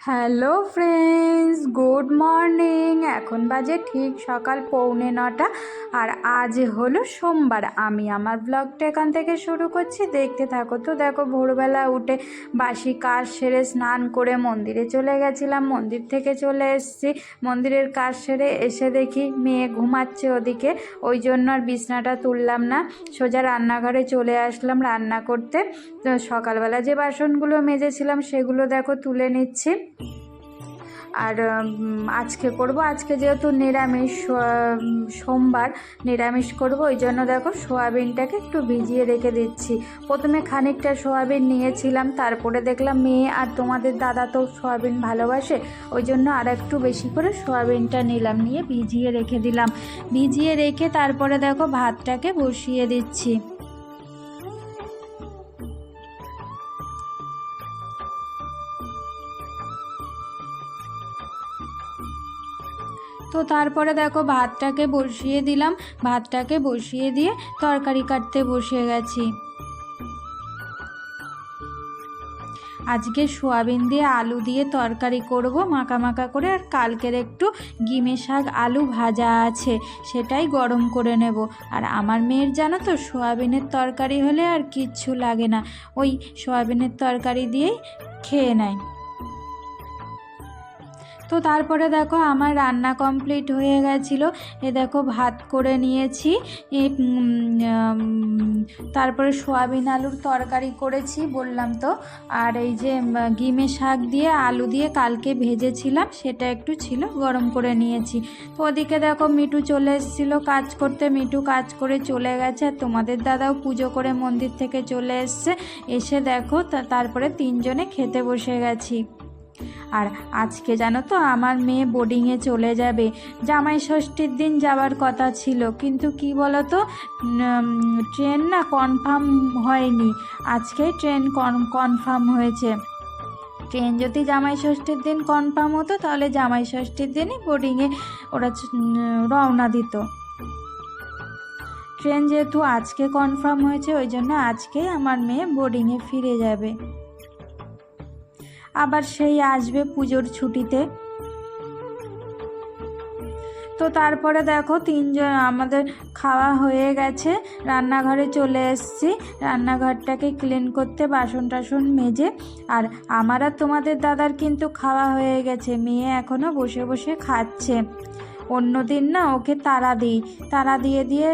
Hello friends, good morning. এখন বাজে ঠিক সকাল পৌনে নটা, আর আজ হলো সোমবার। আমি আমার ব্লগটা এখান থেকে শুরু করছি। দেখতে থাকো তো, দেখো ভোরবেলা উঠে বাসি কাজ সেরে স্নান করে মন্দিরে চলে গেছিলাম। মন্দির থেকে চলে এসেছি। মন্দিরের কাজ সেরে এসে দেখি মেয়ে ঘুমাচ্ছে ওদিকে। ওই জন্য আর বিছনাটা তুললাম না। সোজা রান্নাঘরে চলে আসলাম রান্না করতে। তো সকালবেলা যে বাসনগুলো মেজেছিলাম সেগুলো দেখো তুলে নিচ্ছি। আর আজকে করব। আজকে যেহেতু নিরামিষ সোমবার, নিরামিষ করব, ওই জন্য দেখো সোয়াবিনটাকে একটু ভিজিয়ে রেখে দিচ্ছি। প্রথমে খানিকটা সোয়াবিন নিয়েছিলাম, তারপরে দেখলাম মেয়ে আর তোমাদের দাদা তো সোয়াবিন ভালোবাসে, ওই জন্য আর একটু বেশি করে সোয়াবিনটা নিলাম, নিয়ে ভিজিয়ে রেখে দিলাম। ভিজিয়ে রেখে তারপরে দেখো ভাতটাকে বসিয়ে দিচ্ছি। তো তারপরে দেখো ভাতটাকে বসিয়ে দিলাম। ভাতটাকে বসিয়ে দিয়ে তরকারি কাটতে বসে গেছি। আজকে সোয়াবিন দিয়ে আলু দিয়ে তরকারি করব, মাখা মাখা করে। আর কালকের একটু গিমে শাক আলু ভাজা আছে, সেটাই গরম করে নেব। আর আমার মেয়ের জানো তো, সোয়াবিনের তরকারি হলে আর কিচ্ছু লাগে না। ওই সোয়াবিনের তরকারি দিয়েই খেয়ে নেয়। তো তারপরে দেখো আমার রান্না কমপ্লিট হয়ে গেছিল। এ দেখো ভাত করে নিয়েছি। তারপরে সোয়াবিন আলুর তরকারি করেছি বললাম তো। আর এই যে গিমে শাক দিয়ে আলু দিয়ে কালকে ভেজেছিলাম, সেটা একটু ছিল, গরম করে নিয়েছি। তো ওদিকে দেখো মিটু চলে এসেছিল কাজ করতে। মিটু কাজ করে চলে গেছে। আর তোমাদের দাদাও পুজো করে মন্দির থেকে চলে এসছে। এসে দেখো তারপরে তিনজনে খেতে বসে গেছি। আর আজকে জানো তো আমার মেয়ে বোর্ডিংয়ে চলে যাবে। জামাই ষষ্ঠীর দিন যাওয়ার কথা ছিল, কিন্তু কি বলো তো ট্রেন না কনফার্ম হয়নি। আজকে ট্রেন কনফার্ম হয়েছে। ট্রেন যদি জামাই ষষ্ঠীর দিন কনফার্ম হতো, তাহলে জামাই ষষ্ঠীর দিনই বোর্ডিংয়ে ওরা রওনা দিত। ট্রেন যেহেতু আজকে কনফার্ম হয়েছে, ওই জন্য আজকেই আমার মেয়ে বোর্ডিংয়ে ফিরে যাবে। আবার সেই আসবে পুজোর ছুটিতে। তো তারপরে দেখো তিনজন আমাদের খাওয়া হয়ে গেছে, রান্নাঘরে চলে এসেছি। রান্নাঘরটাকে ক্লিন করতে বাসন টাসন মেজে, আর আমার আর তোমাদের দাদার কিন্তু খাওয়া হয়ে গেছে, মেয়ে এখনও বসে বসে খাচ্ছে। অন্য দিন না ওকে তারা দিই তারা দিয়ে দিয়ে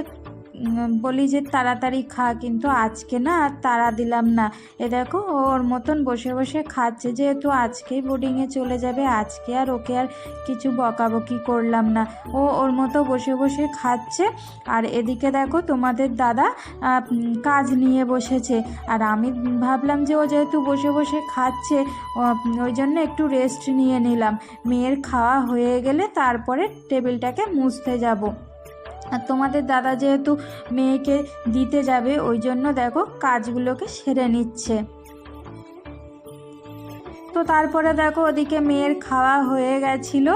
বলি যে তাড়াতাড়ি খা, কিন্তু আজকে না আর তাড়া দিলাম না। এ দেখো ওর মতন বসে বসে খাচ্ছে, যেহেতু আজকেই বোর্ডিংয়ে চলে যাবে, আজকে আর ওকে আর কিছু বকাবকি করলাম না। ও ওর মতো বসে বসে খাচ্ছে, আর এদিকে দেখো তোমাদের দাদা কাজ নিয়ে বসেছে। আর আমি ভাবলাম যে ও যেহেতু বসে বসে খাচ্ছে ওই জন্য একটু রেস্ট নিয়ে নিলাম। মেয়ের খাওয়া হয়ে গেলে তারপরে টেবিলটাকে মুছতে যাব। আর তোমাদের দাদা যেহেতু মেয়েকে দিতে যাবে, ওই জন্য দেখো কাজগুলোকে সেরে নিচ্ছে। তো তারপরে দেখো ওদিকে মেয়ের খাওয়া হয়ে গেছিল।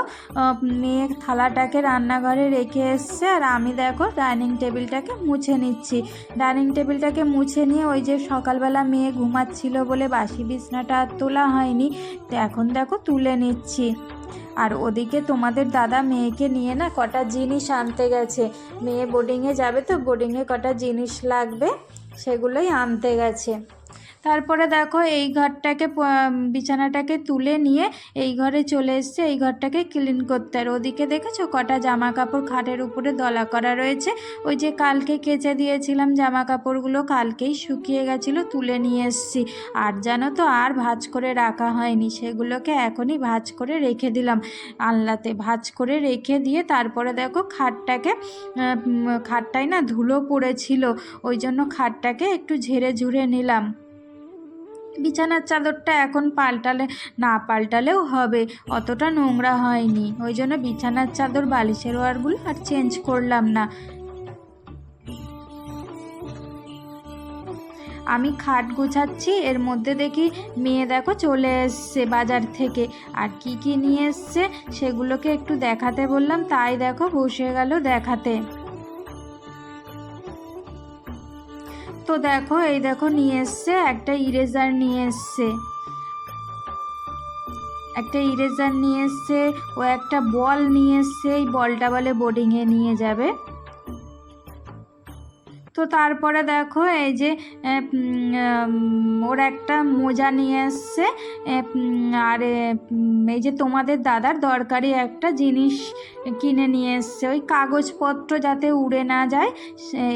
মেয়ের থালাটাকে রান্নাঘরে রেখে এসছে আর আমি দেখো ডাইনিং টেবিলটাকে মুছে নিচ্ছি। ডাইনিং টেবিলটাকে মুছে নিয়ে ওই যে সকালবেলা মেয়ে ঘুমাচ্ছিল বলে বাসি বিছনাটা আর তোলা হয়নি, তো এখন দেখো তুলে নিচ্ছি। আর ওদিকে তোমাদের দাদা মেয়েকে নিয়ে না কটা জিনিস আনতে গেছে। মেয়ে বোর্ডিংয়ে যাবে তো? বোর্ডিংয়ে কটা জিনিস লাগবে? সেগুলোই আনতে গেছে। তারপরে দেখো এই ঘরটাকে বিছানাটাকে তুলে নিয়ে এই ঘরে চলে এসছে। এই ঘরটাকে ক্লিন করতে আর ওদিকে দেখেছ কটা জামা কাপড় খাটের উপরে দলা করা রয়েছে। ওই যে কালকে কেচে দিয়েছিলাম জামা কাপড়গুলো কালকেই শুকিয়ে গেছিল, তুলে নিয়ে এসছি। আর জানো তো, আর ভাজ করে রাখা হয়নি। সেগুলোকে এখনই ভাজ করে রেখে দিলাম আলনাতে। ভাজ করে রেখে দিয়ে তারপরে দেখো খাটটাকে খাটটায় না ধুলো পড়েছিল। ওই জন্য খাটটাকে একটু ঝেড়ে ঝুড়ে নিলাম। বিছানার চাদরটা এখন পাল্টালে, না পাল্টালেও হবে। অতটা নোংরা হয়নি। ওই জন্য বিছানার চাদর, বালিশের ওয়ারগুলো আর চেঞ্জ করলাম না। আমি খাট গোছাচ্ছি, এর মধ্যে দেখি মেয়ে দেখো চলে এসছে বাজার থেকে। আর কি কি নিয়ে এসছে সেগুলোকে একটু দেখাতে বললাম, তাই দেখো বসে গেল দেখাতে। তো দেখো, এই দেখো নিয়ে এসছে, একটা ইরেজার নিয়ে এসছে। একটা ইরেজার নিয়ে এসছে, ও একটা বল নিয়ে এসছে, এই বলটা বলে বোর্ডিংয়ে নিয়ে যাবে। তো তারপরে দেখো এই যে ওর একটা মোজা নিয়ে এসছে। আর এই যে তোমাদের দাদার দরকারি একটা জিনিস কিনে নিয়ে এসছে। ওই কাগজপত্র যাতে উড়ে না যায়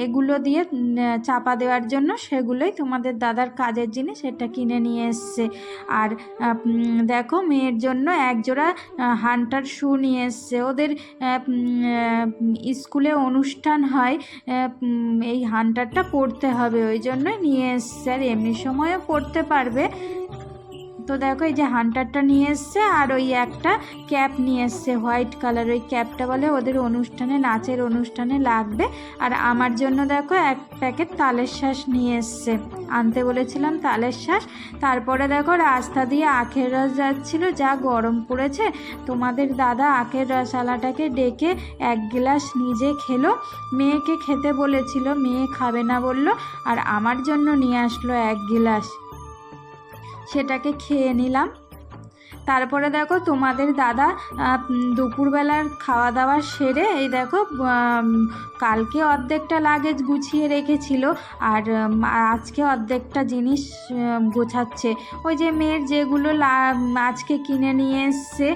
এগুলো দিয়ে চাপা দেওয়ার জন্য সেগুলোই তোমাদের দাদার কাজের জিনিস সেটা কিনে নিয়ে এসছে। আর দেখো মেয়ের জন্য একজোড়া হান্টার শু নিয়ে এসছে। ওদের স্কুলে অনুষ্ঠান হয় এই হান্টারটা পড়তে হবে ওই জন্য নিয়ে এসছে। আর এমনি সময়ও পড়তে পারবে। তো দেখো এই যে হান্টারটা নিয়ে এসছে আর ওই একটা ক্যাপ নিয়ে এসছে হোয়াইট কালার ওই ক্যাপটা বলে ওদের অনুষ্ঠানে, নাচের অনুষ্ঠানে লাগবে। আর আমার জন্য দেখো এক প্যাকেট তালের শ্বাস নিয়ে এসছে। আনতে বলেছিলাম তালের শ্বাস তারপরে দেখো রাস্তা দিয়ে আখের রস যাচ্ছিল, যা গরম পড়েছে। তোমাদের দাদা আখের রসালাটাকে ডেকে এক গ্লাস নিজে খেলো। মেয়েকে খেতে বলেছিল, মেয়ে খাবে না বলল। আর আমার জন্য নিয়ে আসলো এক গ্লাস। সেটাকে খেয়ে নিলাম। তারপরে দেখো তোমাদের দাদা দুপুরবেলার খাওয়া দাওয়া সেরে এই দেখো কালকে অর্ধেকটা লাগেজ গুছিয়ে রেখেছিল আর আজকে অর্ধেকটা জিনিস গোছাচ্ছে। ওই যে মেয়ের যেগুলো আজকে কিনে নিয়ে এসছে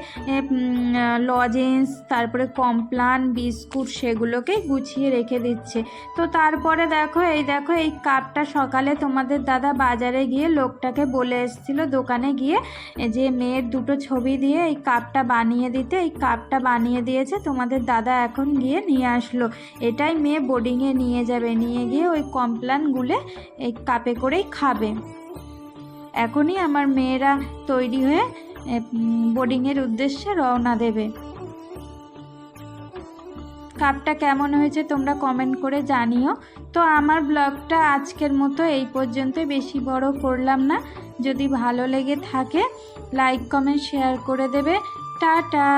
লজেন্স তারপরে কমপ্লান বিস্কুট সেগুলোকে গুছিয়ে রেখে দিচ্ছে। তো তারপরে দেখো, এই দেখো, এই কাপটা সকালে তোমাদের দাদা বাজারে গিয়ে লোকটাকে বলে এসেছিল, দোকানে গিয়ে, যে মেয়ের দুটো ছবি দিয়ে এই কাপটা বানিয়ে দিতে, এই কাপটা বানিয়ে দিয়েছে তোমাদের দাদা এখন গিয়ে নিয়ে আসলো। এটাই মেয়ে বোর্ডিংয়ে নিয়ে যাবে, নিয়ে গিয়ে ওই কমপ্লান গুলে এই কাপে করেই খাবে। এখনই আমার মেয়েরা তৈরি হয়ে বোর্ডিংয়ের উদ্দেশ্যে রওনা দেবে। কাপটা কেমন হয়েছে তোমরা কমেন্ট করে জানিও। তো আমার ব্লগটা আজকের মতো এই পর্যন্ত বেশি বড় করলাম না। যদি ভালো লেগে থাকে লাইক কমেন্ট শেয়ার করে দেবে। টাটা!